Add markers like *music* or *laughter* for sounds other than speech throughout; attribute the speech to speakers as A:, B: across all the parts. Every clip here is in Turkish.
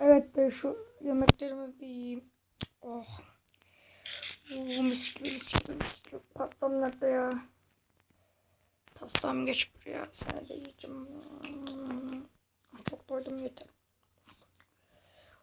A: Evet be şu yemeklerimi bir yiyeyim. Oh. Oh mis gibi mis gibi. Pastam nerede ya? Pastam geç buraya. Sen de yiyeceğim. Hmm. Çok doydum yeter.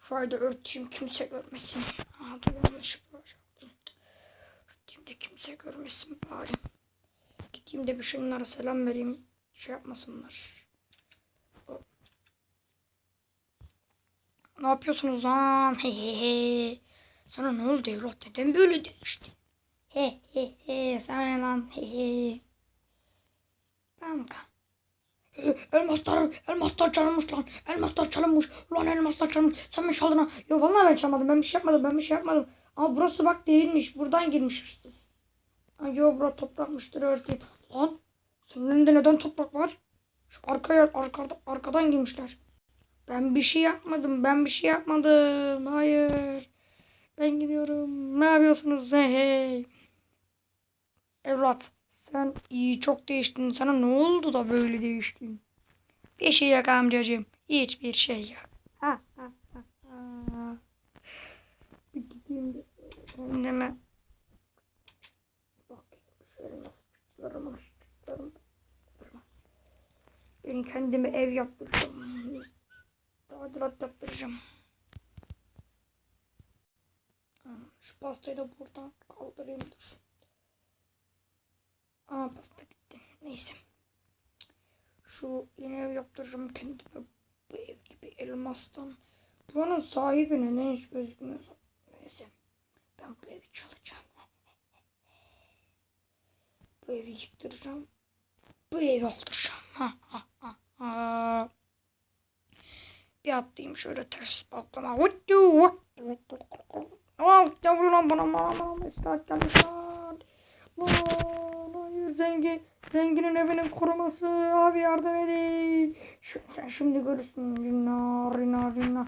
A: Şurayı da örteyim kimse görmesin. Aha dur yanlış yapacaktım. Örteyim de kimse görmesin bari. Gideyim de bir şunlara selam vereyim. Şey yapmasınlar. Ne yapıyorsunuz lan? He he he. Sana ne oldu evlat? Neden böyle değiştin? He he he. Sana lan? He he. Kanka. Elmaslar, elmaslar çalınmış lan. Elmaslar çalınmış. Ulan elmaslar çalınmış. Sen mi çaldın ha? Yok vallahi ben çalmadım. Ben bir şey yapmadım. Ben bir şey yapmadım. Ama burası bak değilmiş. Buradan girmiş hırsız. Ay yok bura toprakmıştır örteyim. Lan senin elinde neden toprak var? Şu arkaya arkada, arkadan girmişler. Ben bir şey yapmadım. Ben bir şey yapmadım. Hayır. Ben gidiyorum. Ne yapıyorsunuz? Hey hey. Evlat. Sen iyi çok değiştin. Sana ne oldu da böyle değiştin? Bir şey yok amcacığım. Hiçbir şey yok. Ha, ha, ha, ha. Bir gideyim de kendime. Bak şöyle nasıl tutuyorum. Ben kendime ev yaptıracağım. Tadilat yaptıracağım. Şu pastayı da buradan kaldırayım dur. Aa pasta gitti. Neyse. Şu yeni ev yaptıracağım kendime. Bu ev gibi elmastan. Buranın sahibi neden hiç gözükmüyor? Neyse. Ben bu evi çalacağım. *laughs* Bu evi yıktıracağım. Bu evi aldıracağım. Ha ha. Bir atlayayım şöyle ters. Vuttu. Aa, yavrum lan bana gelmiş lan. Lan hayır zengin. Zenginin evinin koruması. Abi yardım edin. Şu, sen şimdi görürsün. Rinna rinna rinna.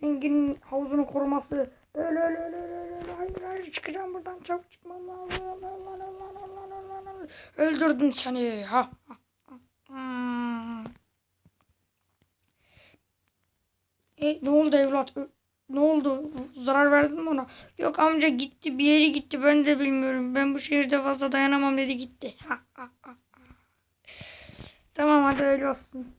A: Zenginin havuzunu koruması. Öyle öyle öyle öyle öyle. Hayır hayır çıkacağım buradan çabuk çıkmam lazım. Öldürdün seni. Ha. Hmm. E, ne oldu evlat? Ne oldu? Zarar verdin mi ona? Yok amca gitti bir yere gitti ben de bilmiyorum. Ben bu şehirde fazla dayanamam dedi gitti. Ha, ha, ha. Tamam hadi öyle olsun.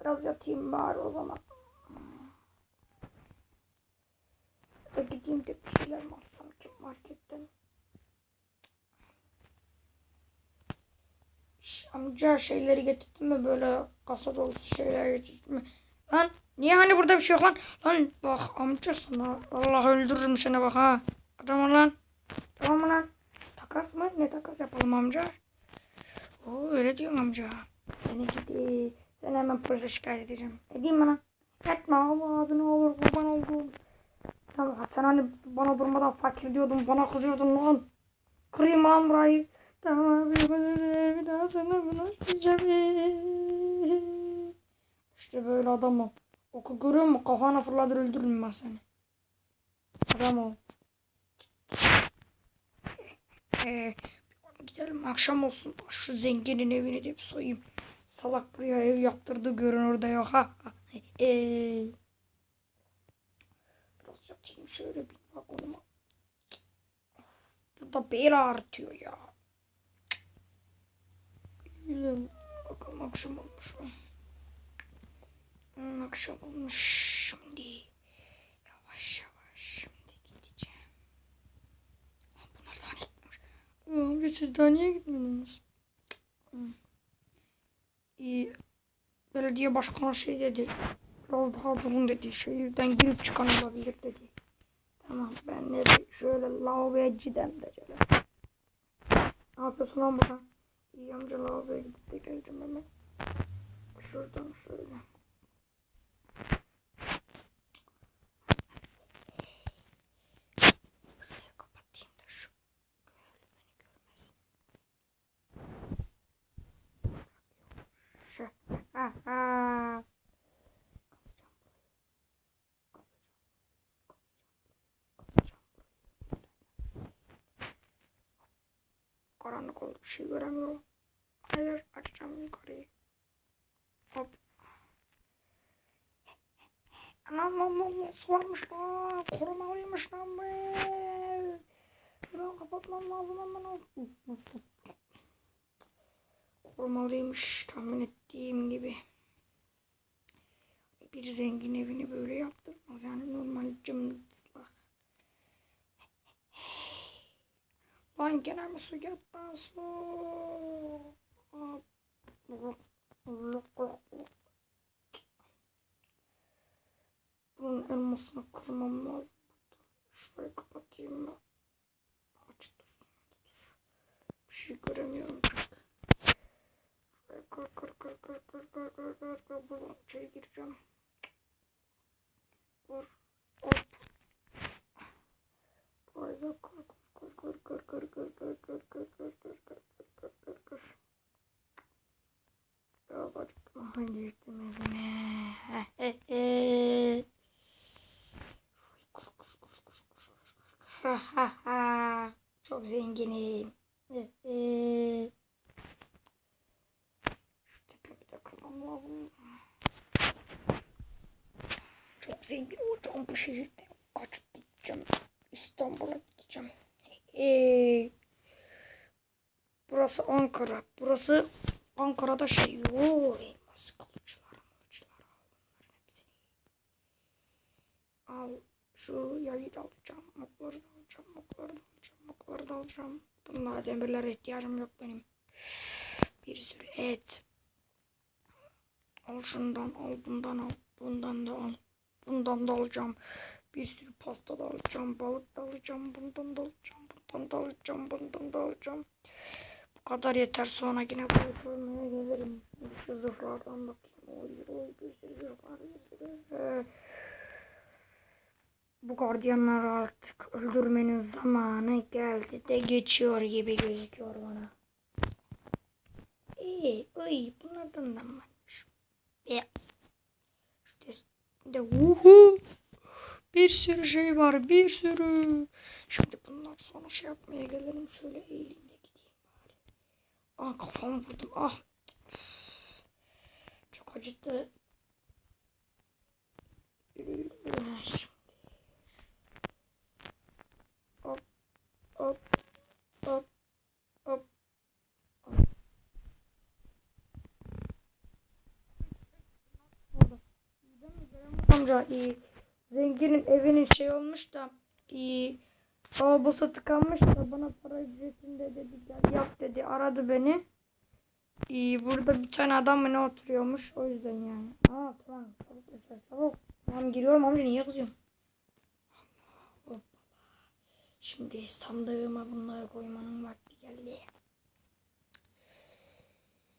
A: Biraz yatayım bari o zaman. Da gideyim de bir şeyler mi alsam ki marketten. Amca şeyleri getirdin mi böyle kasa dolusu şeyler getirdin mi? Lan niye hani burada bir şey yok lan? Lan bak amca sana Allah öldürürüm seni bak ha. Adam lan. Tamam mı lan? Takas mı? Ne takas yapalım amca? Oo öyle diyorsun amca. Seni gidi. Seni hemen polise şikayet edeceğim. Edeyim bana. Etme ama abi ne olur kurban oldum. Tamam sen hani bana durmadan fakir diyordun bana kızıyordun lan. Kırayım lan burayı. Tamam bir daha sana bulaşmayacağım. İşte böyle adam ol. Oku görüyor musun? Kafana fırladır öldürürüm ben seni. Adam ol. Ee, gidelim akşam olsun. Şu zenginin evini de bir soyayım. Salak buraya ev yaptırdı görün orada yok ha. Ee, biraz yatayım şöyle bir vagonuma. Burada bel artıyor ya. Gidelim. Bakalım akşam olmuş mu? Hmm, akşam olmuş. Şimdi yavaş yavaş şimdi gideceğim. Lan bunlar daha niye gitmemiş? Ee, Amca siz daha niye gitmediniz? Hmm. İyi. Belediye başkanı şey dedi. Daha durun dedi. Şehirden girip çıkan olabilir dedi. Tamam ben de bir şöyle lavaboya gidem de şöyle. Ne yapıyorsun lan burada? İyi amca lavaboya gidip de geleceğim hemen. Şuradan şöyle. karanlık oldu. Bir şey göremiyorum. Hayır açacağım yukarıyı. Hop. Anam lan lan lan su varmış lan. Korumalıymış lan bu. Şuradan kapatmam lazım hemen. Korumalıymış tahmin ettiğim gibi. Bir zengin evini böyle yaptırmaz yani normal cımbızlak. Lan gene mi su lan su? Bunun elmasını kırmam lazım. Şurayı kapatayım ben. Aç dursun. Dur. Bir şey göremiyorum. Şurayı kır kır kır kır kır kır kır kır kır. Buradan içeri gireceğim. telefon diyecektim. *laughs* Çok zenginim. Çok zengin olacağım bu şehirde. Kaçıp gideceğim. İstanbul'a gideceğim. Burası Ankara. Burası Ankara'da şey. Oy elmas kılıçlar, kılıçlar. Al bunların hepsini. Al. Şu yayı da alacağım. Mokları da alacağım. Mokları da alacağım. Mokları da alacağım. Bunlara demirlere ihtiyacım yok benim. Bir sürü et. Al şundan al. Bundan al. Bundan da al. Bundan da alacağım. Bir sürü pasta da alacağım. Balık da alacağım. Bundan da alacağım. Bundan da alacağım. Bundan da alacağım. Bu kadar yeter. Sonra yine bunu sormaya gelirim. Şu zırhlardan bakayım. Oy oy bir sürü zırh var. Bir. Ee, bu gardiyanları artık öldürmenin zamanı geldi de geçiyor gibi gözüküyor bana. İyi, iyi bunlardan da varmış. Be. Şu de uhu. Bir sürü şey var, bir sürü. Şimdi bunlar sonra şey yapmaya gelelim. Şöyle bari. Ah kafamı vurdum. Ah. Çok acıttı. Hop, hop, hop, hop. Amca iyi. Zenginin evinin şey olmuş da iyi. Lavabosu tıkanmış da bana para ücretinde dedi gel yap dedi. Aradı beni. İyi burada bir tane adam mı ne oturuyormuş o yüzden yani. Aa tamam çabuk geçer çabuk. Tamam giriyorum amca niye kızıyorsun? Şimdi sandığıma bunları koymanın vakti geldi.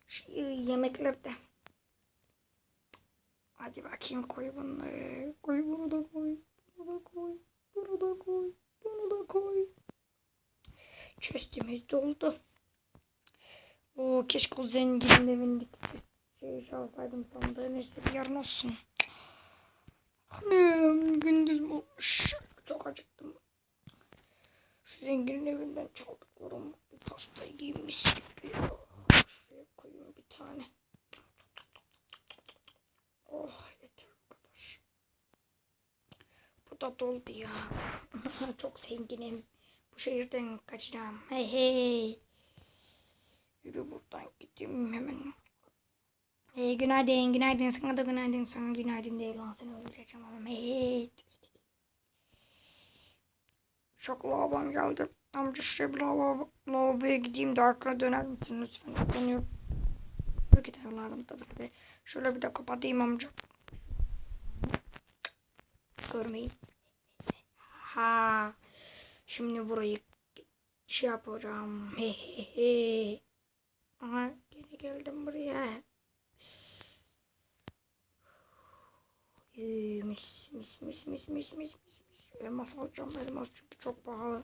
A: Şu yemekler de. Hadi bakayım koy bunları. Koy bunu da koy. Bunu da koy. Bunu da koy. Bunu da koy. Çöstümüz doldu. O keşke o zenginin evindeki şey çalsaydım sandığı. Neyse bir yarın olsun. Anam gündüz mü? Çok acıktım. Şu zenginin evinden çaldıklarım pasta mis gibi. Şuraya koyayım bir tane. Oh yeter bu kadar. Bu da doldu ya. *laughs* Çok zenginim. Bu şehirden kaçacağım. Hey hey. Yürü buradan gideyim hemen. Hey günaydın günaydın sana da günaydın sana günaydın değil lan seni öldüreceğim ama hey. Çok lavabom geldi. Amca şuraya bir lavabo, lavaboya gideyim de arkana döner misin lütfen? Dönüyorum. Ki de evladım tabii ki. Şöyle bir de kapatayım amca. Görmeyin. Ha. Şimdi burayı şey yapacağım. He he he. Aha gene geldim buraya. Ee, mis mis mis mis mis mis mis. Elmas alacağım elmas çünkü çok pahalı.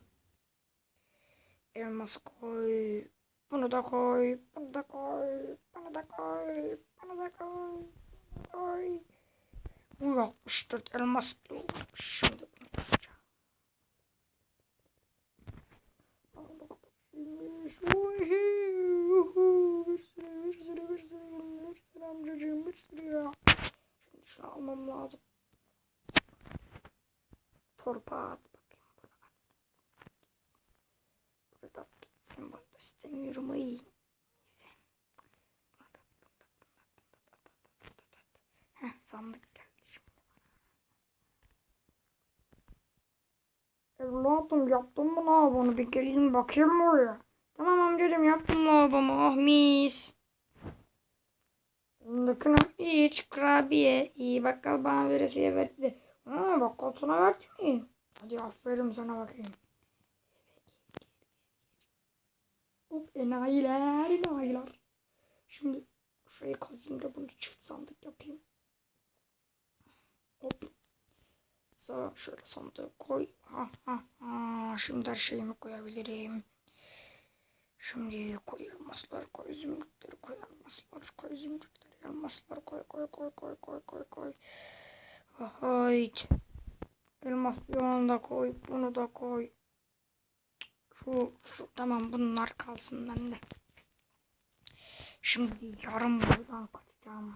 A: Elmas koy. Bunu da koy. Bunu da koy. Bunu da koy. Bunu da koy. Koy. Bu 64 elmas. Şimdi Evladım yaptın mı lavabonu? Bir geleyim bakayım mı oraya? Tamam amcacığım yaptım lavabonu. Oh mis. Bakın hiç kurabiye. İyi bakkal bana veresiye verdi. Aa bakkal sana verdi mi? Hadi aferin sana bakayım. Hop enayiler enayiler. Şimdi şurayı kazayım da bunu çift sandık yapayım. Hop. Sonra şöyle sandığı koy. Ha ha ha. Şimdi her şeyimi koyabilirim. Şimdi koy elmaslar koy zümrütleri koy elmaslar koy zümrütleri elmaslar koy koy koy koy koy koy koy. Hayt. Elmas bir da koy bunu da koy. Şu, şu tamam bunlar kalsın bende. Şimdi yarım buradan kaçacağım.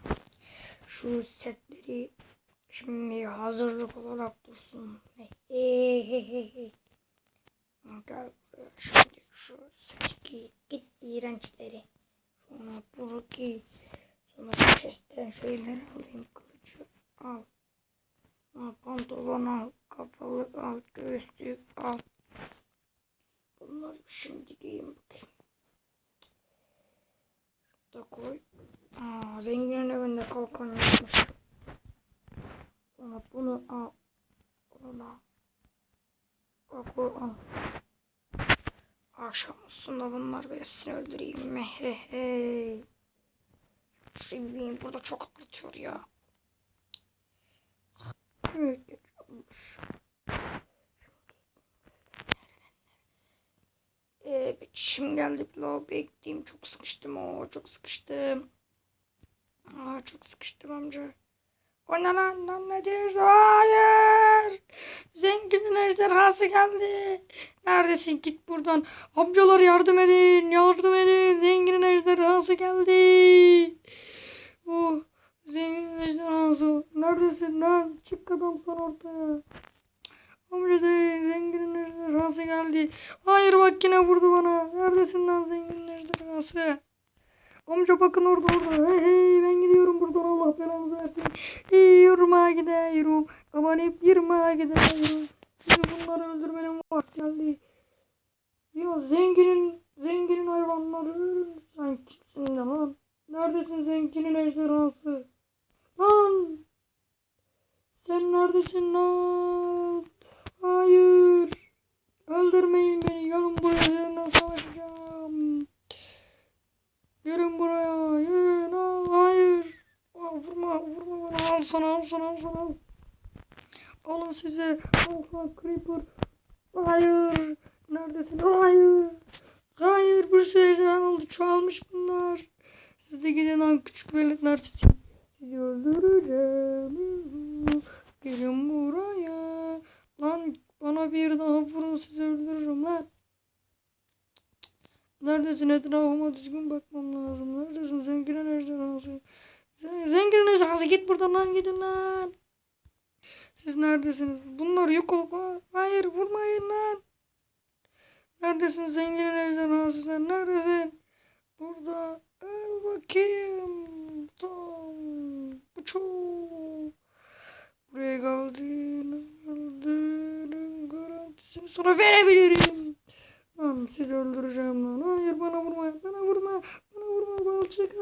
A: Şu setleri şimdi hazırlık olarak dursun. Hey. Gel buraya şimdi şu giy. Git iğrençleri. Sonra bunu giy. Sonra şu chest'ten şeyleri alayım. Kılıcı al. al pantolon al. Kafalık al. Göğüslük al. Bunları şimdi giyeyim bakayım. Şurada koy. Aa, zenginin evinde kalkan yapmış. Sonra bunu al. Bunu al. Bak bu al. Akşam olsun da bunlar bir hepsini öldüreyim mi? He he. Şurayı burada çok atlatıyor ya. Evet. Ee, çişim geldi lavaboya gideyim. Çok sıkıştım o çok sıkıştım. Aa, çok sıkıştım amca. O ne lan lan nedir? Hayır. Zenginin ejderhası geldi. Neredesin git buradan. Amcalar yardım edin yardım edin. Zenginin ejderhası geldi. Oh zenginin ejderhası. Neredesin lan? Çık adam sen ortaya. Amca zenginin ejderhası geldi. Hayır bak yine vurdu bana. Neredesin lan zenginin ejderhası? Amca bakın orada orada. Hey hey ben gidiyorum buradan Allah belanızı versin. Hey yürüme gidiyorum. Hep yürüme gidiyorum. Şimdi bunları öldürmenin vakti geldi. Ya zenginin zenginin hayvanları sen kimsin lan? Neredesin zenginin ejderhası? Lan! Sen neredesin lan? Hayır. Öldürmeyin beni. Gelin buraya seninle savaşacağım. Gelin buraya. Yürüyün. Al. Hayır. Aa, vurma. Vurma bana. Al sana. Al sana. Al sana. Al. Alın size. Al sana creeper. Hayır. Neredesin? Hayır. Hayır. Bir sürü ejderha oldu. Çoğalmış bunlar. Siz de gidin lan küçük veletler sizi. Sizi öldüreceğim. Gelin buraya. Lan bana bir daha vurun sizi öldürürüm lan. Neredesin etrafıma düzgün bakmam lazım. Neredesin zenginin ejderhası? Zen- Zenginin ejderhası git buradan lan gidin lan. Siz neredesiniz? Bunlar yok olup ha- hayır vurmayın lan. Neredesin zenginin ejderhası sen neredesin? Burada. Al bakayım. Tam. Bu çok. Buraya geldiğine geldiğinin garantisini sana verebilirim. Lan sizi öldüreceğim lan. Hayır bana vurma. Bana vurma. Bana vurma balçık.